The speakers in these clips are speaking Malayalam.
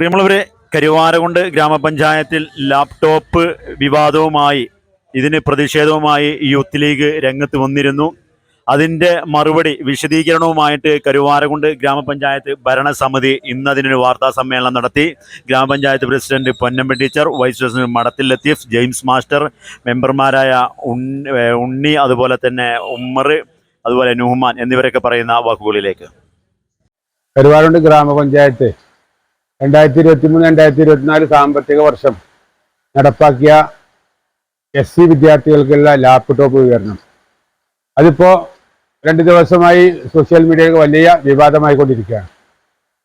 പ്രിയമുള്ളവരെ കരുവാരകുണ്ട് ഗ്രാമപഞ്ചായത്തിൽ ലാപ്ടോപ്പ് വിവാദവുമായി ഇതിന് പ്രതിഷേധവുമായി യൂത്ത് ലീഗ് രംഗത്ത് വന്നിരുന്നു. അതിന്റെ മറുപടി വിശദീകരണവുമായിട്ട് കരുവാരകുണ്ട് ഗ്രാമപഞ്ചായത്ത് ഭരണസമിതി ഇന്ന് അതിനൊരു വാർത്താ സമ്മേളനം നടത്തി. ഗ്രാമപഞ്ചായത്ത് president Ponnamba teacher vice president Madathil Latheef James master മെമ്പർമാരായ ഉണ്ണി അതുപോലെ തന്നെ ഉമ്മർ അതുപോലെ നുഹ്മാൻ എന്നിവരൊക്കെ പറയുന്ന വാക്കുകളിലേക്ക്. കരുവാരുണ്ട് ഗ്രാമപഞ്ചായത്ത് രണ്ടായിരത്തി ഇരുപത്തി മൂന്ന് രണ്ടായിരത്തി ഇരുപത്തിനാല് സാമ്പത്തിക വർഷം നടപ്പാക്കിയ എസ് സി വിദ്യാർത്ഥികൾക്കുള്ള ലാപ്ടോപ്പ് വിതരണം അതിപ്പോൾ രണ്ട് ദിവസമായി സോഷ്യൽ മീഡിയയിൽ വലിയ വിവാദമായിക്കൊണ്ടിരിക്കുകയാണ്.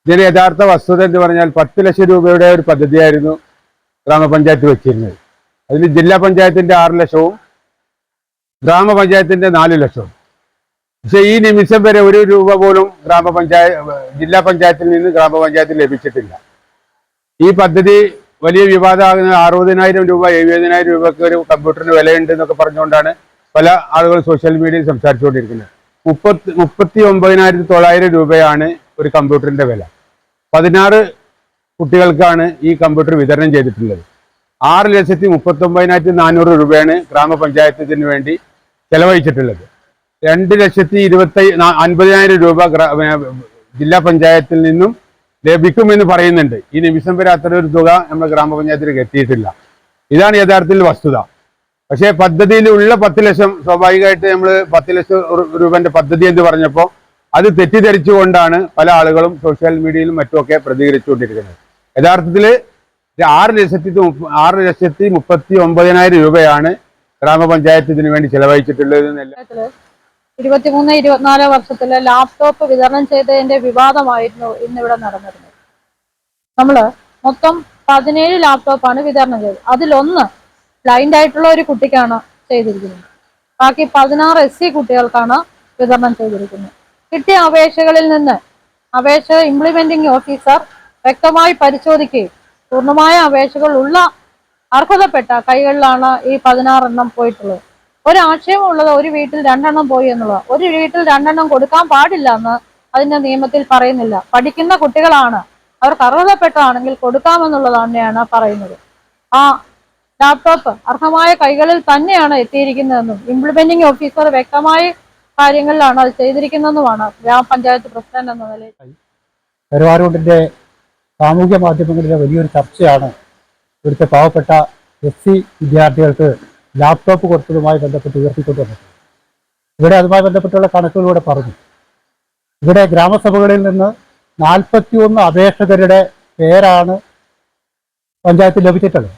ഇതിന് യഥാർത്ഥ വസ്തുത എന്ന് പറഞ്ഞാൽ പത്ത് ലക്ഷം രൂപയുടെ ഒരു പദ്ധതിയായിരുന്നു ഗ്രാമപഞ്ചായത്ത് വെച്ചിരുന്നത്. അതിൽ ജില്ലാ പഞ്ചായത്തിന്റെ ആറ് ലക്ഷവും ഗ്രാമപഞ്ചായത്തിന്റെ നാല് ലക്ഷവും. പക്ഷെ ഈ നിമിഷം വരെ ഒരു രൂപ പോലും ഗ്രാമപഞ്ചായ ജില്ലാ പഞ്ചായത്തിൽ നിന്ന് ഗ്രാമപഞ്ചായത്തിൽ ലഭിച്ചിട്ടില്ല. ഈ പദ്ധതി വലിയ വിവാദമാകുന്ന അറുപതിനായിരം രൂപ എഴുപതിനായിരം രൂപയ്ക്ക് ഒരു കമ്പ്യൂട്ടറിന് വിലയുണ്ട് എന്നൊക്കെ പറഞ്ഞുകൊണ്ടാണ് പല ആളുകൾ സോഷ്യൽ മീഡിയയിൽ സംസാരിച്ചുകൊണ്ടിരിക്കുന്നത്. മുപ്പത്തി മുപ്പത്തി ഒമ്പതിനായിരത്തി തൊള്ളായിരം രൂപയാണ് ഒരു കമ്പ്യൂട്ടറിന്റെ വില. പതിനാറ് കുട്ടികൾക്കാണ് ഈ കമ്പ്യൂട്ടർ വിതരണം ചെയ്തിട്ടുള്ളത്. ആറ് ലക്ഷത്തി മുപ്പത്തി ഒമ്പതിനായിരത്തി നാനൂറ് രൂപയാണ് ഗ്രാമപഞ്ചായത്തിന് വേണ്ടി ചെലവഴിച്ചിട്ടുള്ളത്. രണ്ട് ലക്ഷത്തി ഇരുപത്തി അൻപതിനായിരം രൂപ ജില്ലാ പഞ്ചായത്തിൽ നിന്നും ലഭിക്കുമെന്ന് പറയുന്നുണ്ട്. ഈ നിമിഷം വരെ അത്ര ഒരു തുക നമ്മുടെ ഗ്രാമപഞ്ചായത്തിലേക്ക് എത്തിയിട്ടില്ല ഇതാണ് യഥാർത്ഥത്തിൽ വസ്തുത. പക്ഷേ പദ്ധതിയിൽ ഉള്ള പത്ത് ലക്ഷം സ്വാഭാവികമായിട്ട് നമ്മൾ പത്ത് ലക്ഷം രൂപന്റെ പദ്ധതി എന്ന് പറഞ്ഞപ്പോൾ അത് തെറ്റിദ്ധരിച്ചുകൊണ്ടാണ് പല ആളുകളും സോഷ്യൽ മീഡിയയിലും മറ്റുമൊക്കെ പ്രതികരിച്ചുകൊണ്ടിരിക്കുന്നത്. യഥാർത്ഥത്തിൽ ആറ് ലക്ഷത്തി ആറ് ലക്ഷത്തി മുപ്പത്തി ഒമ്പതിനായിരം രൂപയാണ് ഗ്രാമപഞ്ചായത്ത് ഇതിനു വേണ്ടി ചെലവഴിച്ചിട്ടുള്ളത് എന്നല്ല ഇരുപത്തിമൂന്ന് ഇരുപത്തിനാല് വർഷത്തിൽ ലാപ്ടോപ്പ് വിതരണം ചെയ്തതിന്റെ വിവാദമായിരുന്നു ഇന്നിവിടെ നടന്നിരുന്നത്. നമ്മൾ മൊത്തം പതിനേഴ് ലാപ്ടോപ്പാണ് വിതരണം ചെയ്തത്. അതിലൊന്ന് ബ്ലൈൻഡ് ആയിട്ടുള്ള ഒരു കുട്ടിക്കാണ് ചെയ്തിരിക്കുന്നത്. ബാക്കി പതിനാറ് എസ് സി കുട്ടികൾക്കാണ് വിതരണം ചെയ്തിരിക്കുന്നത്. കിട്ടിയ അപേക്ഷകളിൽ നിന്ന് അപേക്ഷ ഇംപ്ലിമെന്റിംഗ് ഓഫീസർ വ്യക്തമായി പരിശോധിക്കുകയും പൂർണമായ അപേക്ഷകൾ ഉള്ള അർഹതപ്പെട്ട കൈകളിലാണ് ഈ പതിനാറെണ്ണം പോയിട്ടുള്ളത്. ഒരാക്ഷേപമുള്ളത് ഒരു വീട്ടിൽ രണ്ടെണ്ണം പോയി എന്നുള്ളത്. ഒരു വീട്ടിൽ രണ്ടെണ്ണം കൊടുക്കാൻ പാടില്ല എന്ന് അതിന്റെ നിയമത്തിൽ പറയുന്നില്ല. പഠിക്കുന്ന കുട്ടികളാണ്. അവർക്ക് അർഹതപ്പെട്ടതാണെങ്കിൽ കൊടുക്കാമെന്നുള്ളത് തന്നെയാണ് പറയുന്നത്. ആ ലാപ്ടോപ്പ് അർഹമായ കൈകളിൽ തന്നെയാണ് എത്തിയിരിക്കുന്നതെന്നും ഇംപ്ലിമെന്റിംഗ് ഓഫീസർ വ്യക്തമായ കാര്യങ്ങളിലാണ് അത് ചെയ്തിരിക്കുന്നതെന്നുമാണ് ഗ്രാമപഞ്ചായത്ത് പ്രസിഡന്റ് എന്ന നിലയിൽ. കരുവാരൂണ്ടിന്റെ സാമൂഹ്യ മാധ്യമങ്ങളിലെ വലിയൊരു ചർച്ചയാണ് ഇവിടുത്തെ പാവപ്പെട്ട എസ് സി വിദ്യാർത്ഥികൾക്ക് ലാപ്ടോപ്പ് കൊടുത്തതുമായി ബന്ധപ്പെട്ട് ഉയർത്തിക്കൊണ്ടുവന്നത് ഇവിടെ അതുമായി ബന്ധപ്പെട്ടുള്ള കണക്കുകളിലൂടെ പറഞ്ഞു. ഇവിടെ ഗ്രാമസഭകളിൽ നിന്ന് നാൽപ്പത്തിയൊന്ന് അപേക്ഷകരുടെ പേരാണ് പഞ്ചായത്തിൽ ലഭിച്ചിട്ടുള്ളത്.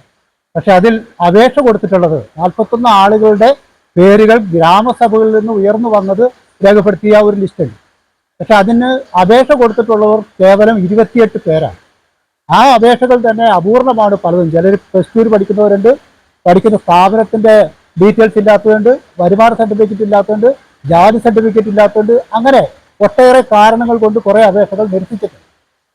പക്ഷെ അതിൽ അപേക്ഷ കൊടുത്തിട്ടുള്ളത് നാൽപ്പത്തൊന്ന് ആളുകളുടെ പേരുകൾ ഗ്രാമസഭകളിൽ നിന്ന് ഉയർന്നു വന്നത് രേഖപ്പെടുത്തിയ ഒരു ലിസ്റ്റുണ്ട് പക്ഷെ അതിന് അപേക്ഷ കൊടുത്തിട്ടുള്ളവർ കേവലം ഇരുപത്തിയെട്ട് പേരാണ്. ആ അപേക്ഷകൾ തന്നെ അപൂർണമാണ് പലതും. ചിലർ പ്ലസ് ടുവിൽ പഠിക്കുന്നവരുണ്ട് പഠിക്കുന്ന സ്ഥാപനത്തിന്റെ ഡീറ്റെയിൽസ് ഇല്ലാത്തതുകൊണ്ട് വരുമാന സർട്ടിഫിക്കറ്റ് ഇല്ലാത്തതുകൊണ്ട് ജാതി സർട്ടിഫിക്കറ്റ് ഇല്ലാത്തതുകൊണ്ട് അങ്ങനെ ഒട്ടേറെ കാരണങ്ങൾ കൊണ്ട് കുറേ അപേക്ഷകൾ നിരസിച്ചിട്ടുണ്ട്.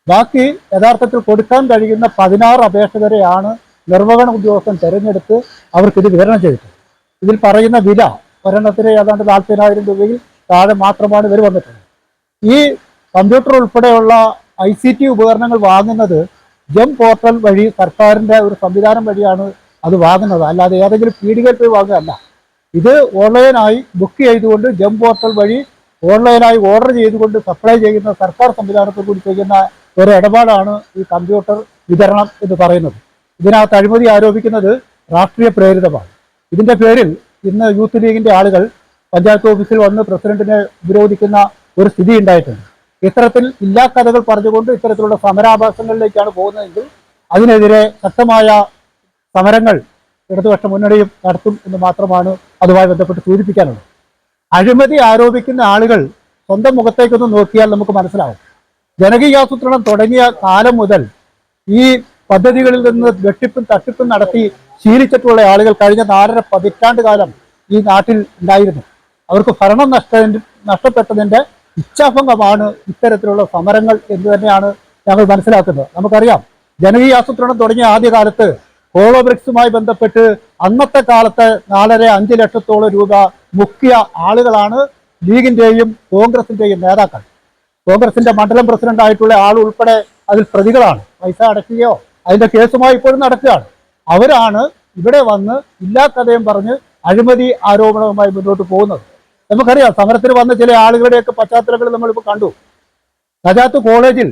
ബാക്കി യഥാർത്ഥത്തിൽ കൊടുക്കാൻ കഴിയുന്ന പതിനാറ് അപേക്ഷകരെയാണ് നിർവഹണ ഉദ്യോഗസ്ഥൻ തെരഞ്ഞെടുത്ത് അവർക്ക് ഇത് വിതരണം ചെയ്തിട്ടുണ്ട് ഇതിൽ പറയുന്ന വില ഒരെണ്ണത്തിന് ഏതാണ്ട് നാൽപ്പതിനായിരം രൂപയിൽ താഴെ മാത്രമാണ് ഇവർ വന്നിട്ടുള്ളത്. ഈ കമ്പ്യൂട്ടർ ഉൾപ്പെടെയുള്ള ഐ സി ടി ഉപകരണങ്ങൾ വാങ്ങുന്നത് ജം പോർട്ടൽ വഴി സർക്കാരിന്റെ ഒരു സംവിധാനം വഴിയാണ് അത് വാങ്ങുന്നത്. അല്ലാതെ ഏതെങ്കിലും പീഡികയിൽ പോയി വാങ്ങുകയല്ല. ഇത് ഓൺലൈനായി ബുക്ക് ചെയ്തുകൊണ്ട് ജം പോർട്ടൽ വഴി ഓൺലൈനായി ഓർഡർ ചെയ്തുകൊണ്ട് സപ്ലൈ ചെയ്യുന്ന സർക്കാർ സംവിധാനത്തിൽ കൂടി ചെയ്യുന്ന ഒരു ഇടപാടാണ് ഈ കമ്പ്യൂട്ടർ വിതരണം എന്ന് പറയുന്നത്. ഇതിനകത്ത് അഴിമതി ആരോപിക്കുന്നത് രാഷ്ട്രീയ പ്രേരിതമാണ്. ഇതിന്റെ പേരിൽ ഇന്ന് യൂത്ത് ലീഗിന്റെ ആളുകൾ പഞ്ചായത്ത് ഓഫീസിൽ വന്ന് പ്രസിഡന്റിനെ വിരോധിക്കുന്ന ഒരു സ്ഥിതി ഉണ്ടായിട്ടുണ്ട്. ഇത്തരത്തിൽ ഇല്ലാ കഥകൾ പറഞ്ഞുകൊണ്ട് ഇത്തരത്തിലുള്ള സമരാഭാസങ്ങളിലേക്കാണ് പോകുന്നതെങ്കിൽ അതിനെതിരെ ശക്തമായ സമരങ്ങൾ ഇടതുപക്ഷ മുന്നണിയും നടത്തും എന്ന് മാത്രമാണ് അതുമായി ബന്ധപ്പെട്ട് സൂചിപ്പിക്കാനുള്ളത്. അഴിമതി ആരോപിക്കുന്ന ആളുകൾ സ്വന്തം മുഖത്തേക്കൊന്ന് നോക്കിയാൽ നമുക്ക് മനസ്സിലാവും. ജനകീയാസൂത്രണം തുടങ്ങിയ കാലം മുതൽ ഈ പദ്ധതികളിൽ നിന്ന് വെട്ടിപ്പും തട്ടിപ്പും നടത്തി ശീലിച്ചിട്ടുള്ള ആളുകൾ കഴിഞ്ഞ നാലര പതിറ്റാണ്ട് കാലം ഈ നാട്ടിൽ ഉണ്ടായിരുന്നു. അവർക്ക് ഭരണം നഷ്ട നഷ്ടപ്പെട്ടതിന്റെ ഇച്ഛാഭംഗമാണ് ഇത്തരത്തിലുള്ള സമരങ്ങൾ എന്ന് തന്നെയാണ് ഞങ്ങൾ മനസ്സിലാക്കുന്നത്. നമുക്കറിയാം ജനകീയാസൂത്രണം തുടങ്ങിയ ആദ്യ ആദ്യകാലത്ത് ഹോളോബ്രിക്സുമായി ബന്ധപ്പെട്ട് അന്നത്തെ കാലത്ത് നാലര അഞ്ച് ലക്ഷത്തോളം രൂപ മുക്കിയ ആളുകളാണ് ലീഗിന്റെയും കോൺഗ്രസിന്റെയും നേതാക്കൾ. കോൺഗ്രസിന്റെ മണ്ഡലം പ്രസിഡന്റ് ആയിട്ടുള്ള ആൾ ഉൾപ്പെടെ അതിൽ പ്രതികളാണ്. പൈസ അടയ്ക്കുകയോ അതിന്റെ കേസുമായി ഇപ്പോഴും നടക്കുകയാണ്. അവരാണ് ഇവിടെ വന്ന് ഇല്ലാ കഥയും പറഞ്ഞ് അഴിമതി ആരോപണവുമായി മുന്നോട്ട് പോകുന്നത്. നമുക്കറിയാം സമരത്തിന് വന്ന ചില ആളുകളുടെയൊക്കെ പശ്ചാത്തലങ്ങൾ നമ്മളിപ്പോൾ കണ്ടു. നജാത്ത് കോളേജിൽ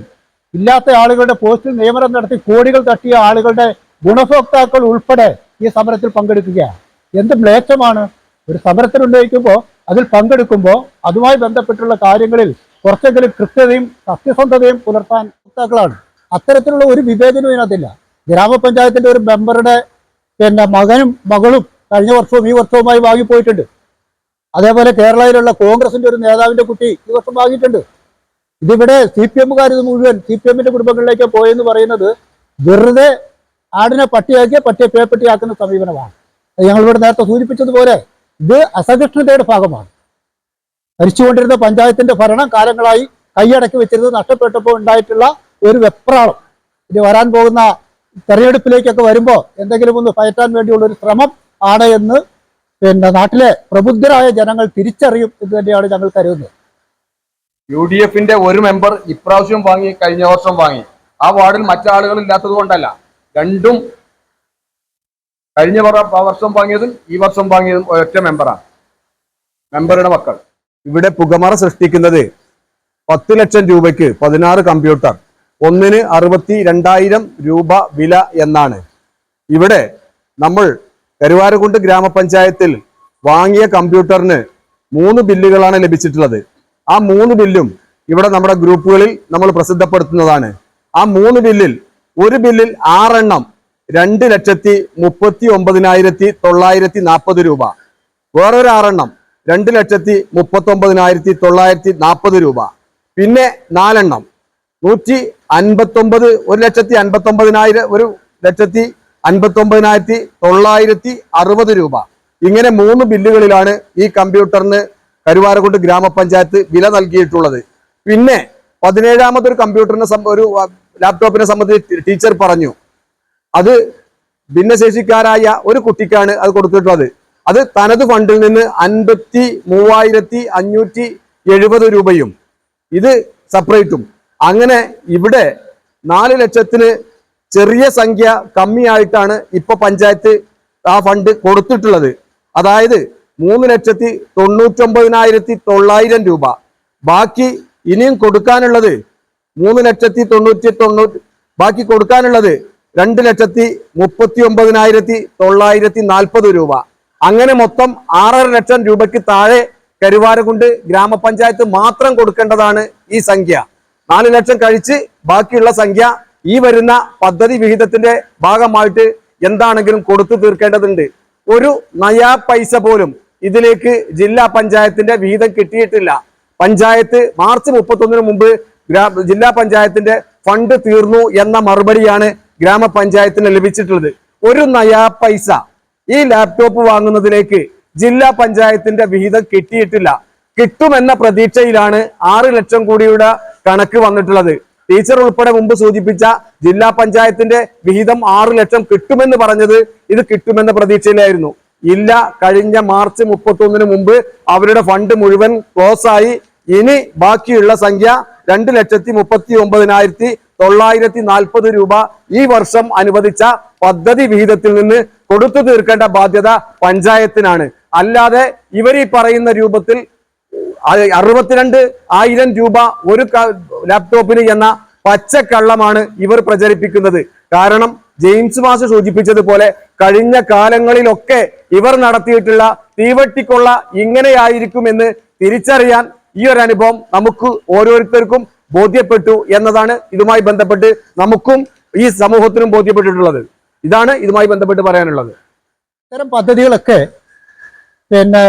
ഇല്ലാത്ത ആളുകളുടെ പോസ്റ്റിൽ നിയമനം നടത്തി കോടികൾ തട്ടിയ ആളുകളുടെ ഗുണഭോക്താക്കൾ ഉൾപ്പെടെ ഈ സമരത്തിൽ പങ്കെടുക്കുകയാണ് എന്ത് മ്ലേച്ഛമാണ്? ഒരു സമരത്തിൽ ഉന്നയിക്കുമ്പോൾ അതിൽ പങ്കെടുക്കുമ്പോൾ അതുമായി ബന്ധപ്പെട്ടുള്ള കാര്യങ്ങളിൽ കുറച്ചെങ്കിലും കൃത്യതയും സത്യസന്ധതയും പുലർത്താൻ ഭോക്താക്കളാണ് അത്തരത്തിലുള്ള ഒരു വിവേചനവും ഇതിനകത്തില്ല. ഗ്രാമപഞ്ചായത്തിന്റെ ഒരു മെമ്പറുടെ പിന്നെ മകനും മകളും കഴിഞ്ഞ വർഷവും ഈ വർഷവുമായി വാങ്ങിപ്പോയിട്ടുണ്ട്. അതേപോലെ കേരളയിലുള്ള കോൺഗ്രസിന്റെ ഒരു നേതാവിന്റെ കുട്ടി ഈ വർഷം വാങ്ങിയിട്ടുണ്ട്. ഇതിവിടെ സി പി എമ്മുകാർ ഇത് മുഴുവൻ സി പി എമ്മിന്റെ കുടുംബങ്ങളിലേക്ക് പോയെന്ന് പറയുന്നത് വെറുതെ ആടിനെ പട്ടിയാക്കി പട്ടിയെ പേപ്പട്ടിയാക്കുന്ന സമീപനമാണ്. ഞങ്ങൾ ഇവിടെ നേരത്തെ സൂചിപ്പിച്ചതുപോലെ ഇത് അസഹിഷ്ണുതയുടെ ഭാഗമാണ്. ഭരിച്ചുകൊണ്ടിരുന്ന പഞ്ചായത്തിന്റെ ഭരണം കാലങ്ങളായി കൈയടക്കി വെച്ചിരുന്നത് നഷ്ടപ്പെട്ടപ്പോൾ ഉണ്ടായിട്ടുള്ള ഒരു വെപ്രാളം. ഇനി വരാൻ പോകുന്ന തെരഞ്ഞെടുപ്പിലേക്കൊക്കെ വരുമ്പോൾ എന്തെങ്കിലും ഒന്ന് പയറ്റാൻ വേണ്ടിയുള്ള ഒരു ശ്രമം ആണ് എന്ന് പിന്നെ നാട്ടിലെ പ്രബുദ്ധരായ ജനങ്ങൾ തിരിച്ചറിയും എന്ന് തന്നെയാണ് ഞങ്ങൾ കരുതുന്നത്. യു ഡി എഫിന്റെ ഒരു മെമ്പർ ഇപ്രാവശ്യം വാങ്ങി കഴിഞ്ഞ വർഷം വാങ്ങി. ആ വാർഡിൽ മറ്റാളുകൾ ഇല്ലാത്തത് കൊണ്ടല്ല. രണ്ടും കഴിഞ്ഞ വർഷം വാങ്ങിയതും ഈ വർഷം വാങ്ങിയതും ഒരൊറ്റ മെമ്പറാണ് മെമ്പറുടെ മക്കൾ. ഇവിടെ പുകമറ സൃഷ്ടിക്കുന്നത് പത്ത് ലക്ഷം രൂപയ്ക്ക് പതിനാറ് കമ്പ്യൂട്ടർ ഒന്നിന് അറുപത്തി രണ്ടായിരം രൂപ വില എന്നാണ്. ഇവിടെ നമ്മൾ കരുവാരകുണ്ട് ഗ്രാമപഞ്ചായത്തിൽ വാങ്ങിയ കമ്പ്യൂട്ടറിന് മൂന്ന് ബില്ലുകളാണ് ലഭിച്ചിട്ടുള്ളത്. ആ മൂന്ന് ബില്ലും ഇവിടെ നമ്മുടെ ഗ്രൂപ്പുകളിൽ നമ്മൾ പ്രസിദ്ധപ്പെടുത്തുന്നതാണ്. ആ മൂന്ന് ബില്ലിൽ ഒരു ബില്ലിൽ ആറെണ്ണം രണ്ട് ലക്ഷത്തി മുപ്പത്തി ഒമ്പതിനായിരത്തി തൊള്ളായിരത്തി നാൽപ്പത് രൂപ. വേറൊരു ആറെണ്ണം രണ്ട് ലക്ഷത്തി മുപ്പത്തി ഒമ്പതിനായിരത്തി തൊള്ളായിരത്തി നാൽപ്പത് രൂപ. പിന്നെ നാലെണ്ണം നൂറ്റി അൻപത്തൊമ്പത് ഒരു ലക്ഷത്തി അൻപത്തൊമ്പതിനായിരം ഒരു ലക്ഷത്തി അൻപത്തൊമ്പതിനായിരത്തി തൊള്ളായിരത്തി അറുപത് രൂപ. ഇങ്ങനെ മൂന്ന് ബില്ലുകളിലാണ് ഈ കമ്പ്യൂട്ടറിന് കരുവാരക്കുണ്ട് ഗ്രാമപഞ്ചായത്ത് വില നൽകിയിട്ടുള്ളത്. പിന്നെ പതിനേഴാമതൊരു കമ്പ്യൂട്ടറിനെ ഒരു ലാപ്ടോപ്പിനെ സംബന്ധിച്ച് ടീച്ചർ പറഞ്ഞു. അത് ഭിന്നശേഷിക്കാരായ ഒരു കുട്ടിക്കാണ് അത് കൊടുത്തിട്ടുള്ളത്. അത് തനത് ഫണ്ടിൽ നിന്ന് അൻപത്തി മൂവായിരത്തി അഞ്ഞൂറ്റി എഴുപത് രൂപയും ഇത് സെപ്പറേറ്റും അങ്ങനെ ഇവിടെ നാല് ലക്ഷത്തിന് ചെറിയ സംഖ്യ കമ്മിയായിട്ടാണ് ഇപ്പൊ പഞ്ചായത്ത് ആ ഫണ്ട് കൊടുത്തിട്ടുള്ളത്. അതായത് മൂന്ന് ലക്ഷത്തി തൊണ്ണൂറ്റൊമ്പതിനായിരത്തി തൊള്ളായിരം രൂപ. ബാക്കി ഇനിയും കൊടുക്കാനുള്ളത് മൂന്ന് ലക്ഷത്തി തൊണ്ണൂറ്റി തൊണ്ണൂറ്റി ബാക്കി കൊടുക്കാനുള്ളത് രണ്ട് ലക്ഷത്തി മുപ്പത്തി ഒമ്പതിനായിരത്തി തൊള്ളായിരത്തി നാൽപ്പത് രൂപ. അങ്ങനെ മൊത്തം ആറര ലക്ഷം രൂപയ്ക്ക് താഴെ കരുവാരകുണ്ട് ഗ്രാമപഞ്ചായത്ത് മാത്രം കൊടുക്കേണ്ടതാണ് ഈ സംഖ്യ. നാല് ലക്ഷം കഴിച്ച് ബാക്കിയുള്ള സംഖ്യ ഈ വരുന്ന പദ്ധതി വിഹിതത്തിന്റെ ഭാഗമായിട്ട് എന്താണെങ്കിലും കൊടുത്തു തീർക്കേണ്ടതുണ്ട്. ഒരു നയാ പൈസ പോലും ഇതിലേക്ക് ജില്ലാ പഞ്ചായത്തിന്റെ വിഹിതം കിട്ടിയിട്ടില്ല. പഞ്ചായത്ത് മാർച്ച് മുപ്പത്തൊന്നിന് മുമ്പ് ജില്ലാ പഞ്ചായത്തിന്റെ ഫണ്ട് തീർന്നു എന്ന മറുപടിയാണ് ഗ്രാമപഞ്ചായത്തിന് ലഭിച്ചിട്ടുള്ളത്. ഒരു നയാ പൈസ ഈ ലാപ്ടോപ്പ് വാങ്ങുന്നതിലേക്ക് ജില്ലാ പഞ്ചായത്തിന്റെ വിഹിതം കിട്ടിയിട്ടില്ല. കിട്ടുമെന്ന പ്രതീക്ഷയിലാണ് ആറ് ലക്ഷം കോടിയുടെ കണക്ക് വന്നിട്ടുള്ളത്. ടീച്ചർ ഉൾപ്പെടെ മുമ്പ് സൂചിപ്പിച്ച ജില്ലാ പഞ്ചായത്തിന്റെ വിഹിതം ആറ് ലക്ഷം കിട്ടുമെന്ന് പറഞ്ഞത് ഇത് കിട്ടുമെന്ന പ്രതീക്ഷയിലായിരുന്നു. ഇല്ല കഴിഞ്ഞ മാർച്ച് മുപ്പത്തൊന്നിന് മുമ്പ് അവരുടെ ഫണ്ട് മുഴുവൻ ക്ലോസ് ആയി ഇനി ബാക്കിയുള്ള സംഖ്യ രണ്ട് ലക്ഷത്തി മുപ്പത്തി ഒമ്പതിനായിരത്തി തൊള്ളായിരത്തി നാൽപ്പത് രൂപ ഈ വർഷം അനുവദിച്ച പദ്ധതി വിഹിതത്തിൽ നിന്ന് കൊടുത്തു തീർക്കേണ്ട ബാധ്യത പഞ്ചായത്തിനാണ്. അല്ലാതെ ഇവർ ഈ പറയുന്ന രൂപത്തിൽ അറുപത്തിരണ്ട് ആയിരം രൂപ ഒരു ലാപ്ടോപ്പിന് എന്ന പച്ചക്കള്ളമാണ് ഇവർ പ്രചരിപ്പിക്കുന്നത്. കാരണം ജെയിംസ് മാസ് സൂചിപ്പിച്ചതുപോലെ കഴിഞ്ഞ കാലങ്ങളിലൊക്കെ ഇവർ നടത്തിയിട്ടുള്ള തീവട്ടിക്കൊള്ള ഇങ്ങനെയായിരിക്കുമെന്ന് തിരിച്ചറിയാൻ ഈ ഒരു അനുഭവം നമുക്ക് ഓരോരുത്തർക്കും ബോധ്യപ്പെട്ടു എന്നതാണ് ഇതുമായി ബന്ധപ്പെട്ട് നമുക്കും ഈ സമൂഹത്തിനും ബോധ്യപ്പെട്ടിട്ടുള്ളത്. ഇതാണ് ഇതുമായി ബന്ധപ്പെട്ട് പറയാനുള്ളത്. ഇത്തരം പദ്ധതികളൊക്കെ പിന്നെ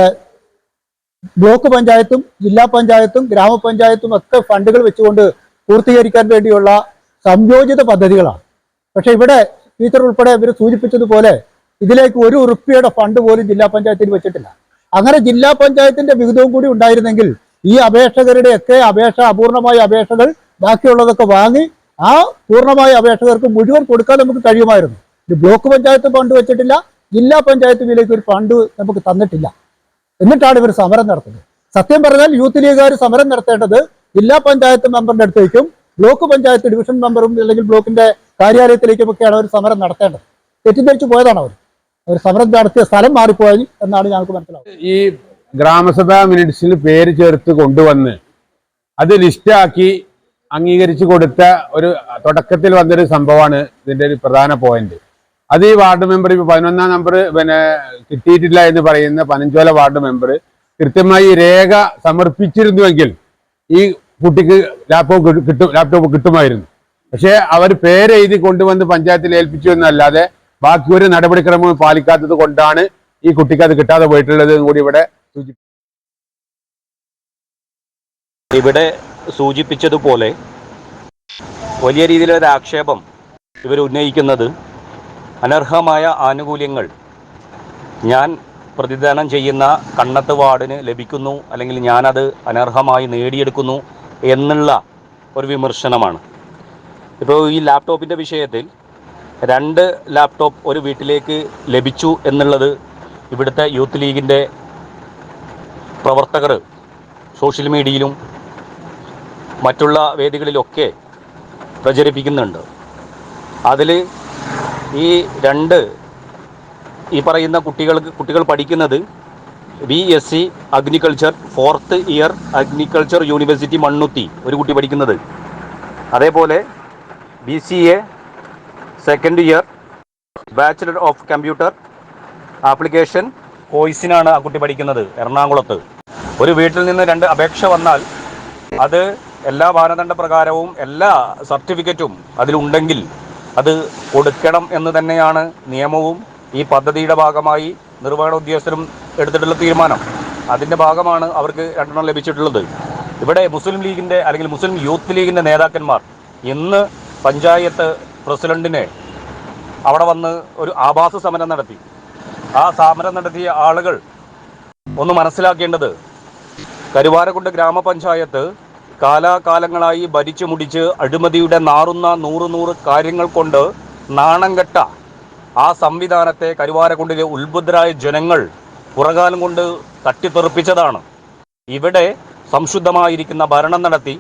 ബ്ലോക്ക് പഞ്ചായത്തും ജില്ലാ പഞ്ചായത്തും ഗ്രാമപഞ്ചായത്തും ഒക്കെ ഫണ്ടുകൾ വെച്ചുകൊണ്ട് പൂർത്തീകരിക്കാൻ വേണ്ടിയുള്ള സംയോജിത പദ്ധതികളാണ്. പക്ഷെ ഇവിടെ ടീച്ചർ ഉൾപ്പെടെ ഇവർ സൂചിപ്പിച്ചതുപോലെ ഇതിലേക്ക് ഒരു ഉറുപ്പിയുടെ ഫണ്ട് പോലും ജില്ലാ പഞ്ചായത്തിൽ വെച്ചിട്ടില്ല. അങ്ങനെ ജില്ലാ പഞ്ചായത്തിന്റെ വിഹിതവും കൂടി ഉണ്ടായിരുന്നെങ്കിൽ ഈ അപേക്ഷകരുടെയൊക്കെ അപേക്ഷ അപൂർണമായ അപേക്ഷകൾ ബാക്കിയുള്ളതൊക്കെ വാങ്ങി ആ പൂർണമായ അപേക്ഷകർക്ക് മുഴുവൻ കൊടുക്കാൻ നമുക്ക് കഴിയുമായിരുന്നു. ഇത് ബ്ലോക്ക് പഞ്ചായത്ത് ഫണ്ട് വെച്ചിട്ടില്ല ജില്ലാ പഞ്ചായത്ത് വിലേക്ക് ഒരു ഫണ്ട് നമുക്ക് തന്നിട്ടില്ല. എന്നിട്ടാണ് ഇവർ സമരം നടത്തുന്നത്. സത്യം പറഞ്ഞാൽ യൂത്ത് ലീഗുകാർ സമരം നടത്തേണ്ടത് ജില്ലാ പഞ്ചായത്ത് മെമ്പറിന്റെ അടുത്തേക്കും ബ്ലോക്ക് പഞ്ചായത്ത് ഡിവിഷൻ മെമ്പറും അല്ലെങ്കിൽ ബ്ലോക്കിന്റെ കാര്യാലയത്തിലേക്കുമൊക്കെയാണ് അവർ സമരം നടത്തേണ്ടത്. തെറ്റിദ്ധരിച്ചു പോയതാണ് അവർ അവർ സമരം നടത്തിയ സ്ഥലം മാറിപ്പോയി എന്നാണ് ഞങ്ങൾക്ക് മനസ്സിലാവുന്നത്. ഈ ഗ്രാമസഭാ മിനിറ്റ്സിൽ പേര് ചേർത്ത് കൊണ്ടുവന്ന് അത് ലിസ്റ്റാക്കി അംഗീകരിച്ചു കൊടുത്ത ഒരു തുടക്കത്തിൽ വന്നൊരു സംഭവമാണ് ഇതിന്റെ ഒരു പ്രധാന പോയിന്റ്. അത് ഈ വാർഡ് മെമ്പർ ഇപ്പൊ പതിനൊന്നാം നമ്പർ പിന്നെ കിട്ടിയിട്ടില്ല എന്ന് പറയുന്ന പനഞ്ചോല വാർഡ് മെമ്പർ കൃത്യമായി രേഖ സമർപ്പിച്ചിരുന്നുവെങ്കിൽ ഈ കുട്ടിക്ക് ലാപ്ടോപ്പ് കിട്ടും ലാപ്ടോപ്പ് കിട്ടുമായിരുന്നു. പക്ഷേ അവർ പേരെഴുതി കൊണ്ടുവന്ന് പഞ്ചായത്തിൽ ഏൽപ്പിച്ചു എന്നല്ലാതെ ബാക്കി ഒരു നടപടിക്രമവും പാലിക്കാത്തത് കൊണ്ടാണ് ഈ കുട്ടിക്ക് അത് കിട്ടാതെ പോയിട്ടുള്ളത് കൂടി ഇവിടെ ഇവിടെ സൂചിപ്പിച്ചതുപോലെ വലിയ രീതിയിലൊരു ആക്ഷേപം ഇവർ ഉന്നയിക്കുന്നത് അനർഹമായ ആനുകൂല്യങ്ങൾ ഞാൻ പ്രതിദാനം ചെയ്യുന്ന കണ്ണത്ത് വാർഡിന് ലഭിക്കുന്നു അല്ലെങ്കിൽ ഞാനത് അനർഹമായി നേടിയെടുക്കുന്നു എന്നുള്ള ഒരു വിമർശനമാണ്. ഇപ്പോൾ ഈ ലാപ്ടോപ്പിന്റെ വിഷയത്തിൽ രണ്ട് ലാപ്ടോപ്പ് ഒരു വീട്ടിലേക്ക് ലഭിച്ചു എന്നുള്ളത് ഇവിടുത്തെ യൂത്ത് ലീഗിന്റെ പ്രവർത്തകർ സോഷ്യൽ മീഡിയയിലും മറ്റുള്ള വേദികളിലൊക്കെ പ്രചരിപ്പിക്കുന്നുണ്ട്. അതിൽ ഈ രണ്ട് ഈ പറയുന്ന കുട്ടികൾക്ക് കുട്ടികൾ പഠിക്കുന്നത് B S C agriculture fourth year agriculture university Mannuthy ഒരു കുട്ടി പഠിക്കുന്നത്. അതേപോലെ B C A second year bachelor of computer application കോഴ്സിനാണ് ആ കുട്ടി പഠിക്കുന്നത് എറണാകുളത്ത്. ഒരു വീട്ടിൽ നിന്ന് രണ്ട് അപേക്ഷ വന്നാൽ അത് എല്ലാ മാനദണ്ഡ പ്രകാരവും എല്ലാ സർട്ടിഫിക്കറ്റും അതിലുണ്ടെങ്കിൽ അത് കൊടുക്കണം എന്ന് തന്നെയാണ് നിയമവും ഈ പദ്ധതിയുടെ ഭാഗമായി നിർവഹണ ഉദ്യോഗസ്ഥരും എടുത്തിട്ടുള്ള തീരുമാനം. അതിന്റെ ഭാഗമാണ് അവർക്ക് രണ്ടെണ്ണം ലഭിച്ചിട്ടുള്ളത്. ഇവിടെ മുസ്ലിം ലീഗിന്റെ അല്ലെങ്കിൽ മുസ്ലിം യൂത്ത് ലീഗിന്റെ നേതാക്കന്മാർ ഇന്ന് പഞ്ചായത്ത് പ്രസിഡന്റിനെ അവിടെ വന്ന് ഒരു ആഭാസ സമരം നടത്തി. ആ സമരം നടത്തിയ ആളുകൾ ഒന്ന് മനസ്സിലാക്കേണ്ടത് കരുവാരക്കുണ്ട് ഗ്രാമപഞ്ചായത്ത് കാലാകാലങ്ങളായി ഭരിച്ചു മുടിച്ച് അഴിമതിയുടെ നാറുന്ന നൂറ് നൂറ് കാര്യങ്ങൾ കൊണ്ട് നാണം കെട്ട ആ സംവിധാനത്തെ കരുവാരക്കുണ്ടിലെ ഉത്ബുദ്ധരായ ജനങ്ങൾ പുറകാലം കൊണ്ട് തട്ടിത്തെറിപ്പിച്ചതാണ്. ഇവിടെ സംശുദ്ധമായിരിക്കുന്ന ഭരണം നടത്തി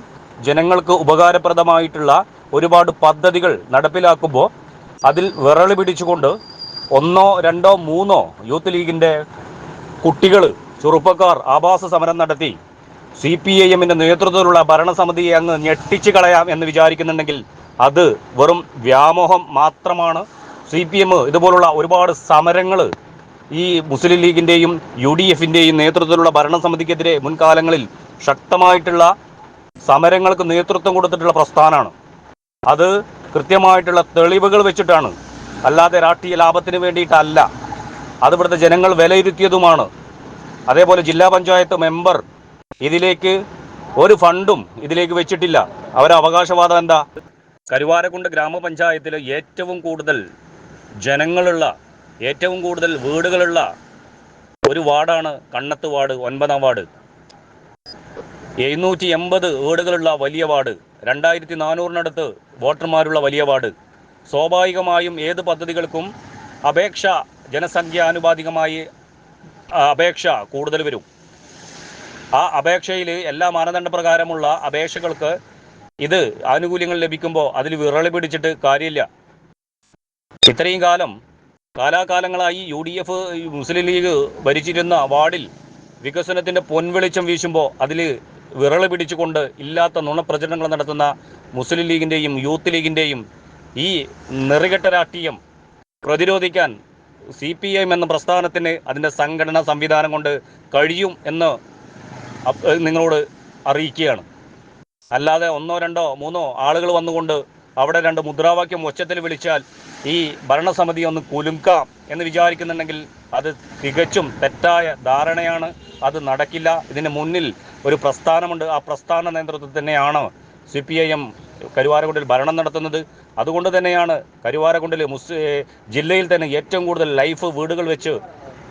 ജനങ്ങൾക്ക് ഉപകാരപ്രദമായിട്ടുള്ള ഒരുപാട് പദ്ധതികൾ നടപ്പിലാക്കുമ്പോൾ അതിൽ വിറളി പിടിച്ചുകൊണ്ട് ഒന്നോ രണ്ടോ മൂന്നോ യൂത്ത് ലീഗിന്റെ കുട്ടികൾ ചെറുപ്പക്കാർ ആഭാസ സമരം നടത്തി. സി പി ഐ എമ്മിന്റെ നേതൃത്വത്തിലുള്ള ഭരണസമിതിയെ അങ്ങ് ഞെട്ടിച്ചു കളയാം എന്ന് വിചാരിക്കുന്നുണ്ടെങ്കിൽ അത് വെറും വ്യാമോഹം മാത്രമാണ്. സി പി എം ഇതുപോലുള്ള ഒരുപാട് സമരങ്ങൾ ഈ മുസ്ലിം ലീഗിന്റെയും യു ഡി എഫിന്റെയും നേതൃത്വത്തിലുള്ള ഭരണസമിതിക്കെതിരെ മുൻകാലങ്ങളിൽ ശക്തമായിട്ടുള്ള സമരങ്ങൾക്ക് നേതൃത്വം കൊടുത്തിട്ടുള്ള പ്രസ്ഥാനമാണ്. അത് കൃത്യമായിട്ടുള്ള തെളിവുകൾ വെച്ചിട്ടാണ്. അല്ലാതെ രാഷ്ട്രീയ ലാഭത്തിന് വേണ്ടിയിട്ടല്ല. അത് ഇവിടുത്തെ ജനങ്ങൾ വിലയിരുത്തിയതുമാണ്. അതേപോലെ ജില്ലാ പഞ്ചായത്ത് മെമ്പർ ഇതിലേക്ക് ഒരു ഫണ്ടും ഇതിലേക്ക് വെച്ചിട്ടില്ല. അവരുടെ അവകാശവാദം എന്താ? കരുവാരക്കുണ്ട് ഗ്രാമപഞ്ചായത്തിൽ ഏറ്റവും കൂടുതൽ ജനങ്ങളുള്ള ഏറ്റവും കൂടുതൽ വീടുകളുള്ള ഒരു വാർഡാണ് കണ്ണത്ത് വാർഡ് ഒൻപതാം വാർഡ്. എഴുന്നൂറ്റി എൺപത് വീടുകളുള്ള വലിയ വാർഡ് രണ്ടായിരത്തി നാനൂറിനടുത്ത് വോട്ടർമാരുള്ള വലിയ വാർഡ്. സ്വാഭാവികമായും ഏത് പദ്ധതികൾക്കും അപേക്ഷ ജനസംഖ്യാനുപാതികമായി അപേക്ഷ കൂടുതൽ വരും. ആ അപേക്ഷയിൽ എല്ലാ മാനദണ്ഡ പ്രകാരമുള്ള അപേക്ഷകൾക്ക് ഇത് ആനുകൂല്യങ്ങൾ ലഭിക്കുമ്പോൾ അതിൽ വിറളി പിടിച്ചിട്ട് കാര്യമില്ല. ഇത്രയും കാലം കാലാകാലങ്ങളായി U D F Muslim League ഭരിച്ചിരുന്ന വാർഡിൽ വികസനത്തിന്റെ പൊൻവെളിച്ചം വീശുമ്പോൾ അതിൽ വിറൾ പിടിച്ചുകൊണ്ട് ഇല്ലാത്ത നുണപ്രചരണങ്ങൾ നടത്തുന്ന മുസ്ലിം ലീഗിന്റെയും യൂത്ത് ലീഗിന്റെയും ഈ നെറികെട്ട രാഷ്ട്രീയം പ്രതിരോധിക്കാൻ സി പി എം എന്ന പ്രസ്ഥാനത്തിന് അതിന്റെ സംഘടനാ സംവിധാനം കൊണ്ട് കഴിയും എന്ന് നിങ്ങളോട് അറിയിക്കുകയാണ്. അല്ലാതെ ഒന്നോ രണ്ടോ മൂന്നോ ആളുകൾ വന്നുകൊണ്ട് അവിടെ രണ്ട് മുദ്രാവാക്യം ഉച്ചത്തിൽ വിളിച്ചാൽ ഈ ഭരണസമിതി ഒന്ന് കുലുക്കാം എന്ന് വിചാരിക്കുന്നുണ്ടെങ്കിൽ അത് തികച്ചും തെറ്റായ ധാരണയാണ്. അത് നടക്കില്ല. ഇതിന് മുന്നിൽ ഒരു പ്രസ്ഥാനമുണ്ട്. ആ പ്രസ്ഥാന നേതൃത്വത്തിൽ തന്നെയാണ് സി പി ഐ എം കരുവാരക്കുണ്ടിൽ ഭരണം നടത്തുന്നത് അതുകൊണ്ട് തന്നെയാണ് കരുവാരക്കുണ്ടിൽ മുസ് ജില്ലയിൽ തന്നെ ഏറ്റവും കൂടുതൽ ലൈഫ് വീടുകൾ വെച്ച്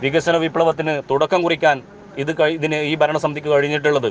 വികസന വിപ്ലവത്തിന് തുടക്കം കുറിക്കാൻ ഇത് ഇതിന് ഈ ഭരണസമിതിക്ക് കഴിഞ്ഞിട്ടുള്ളത്.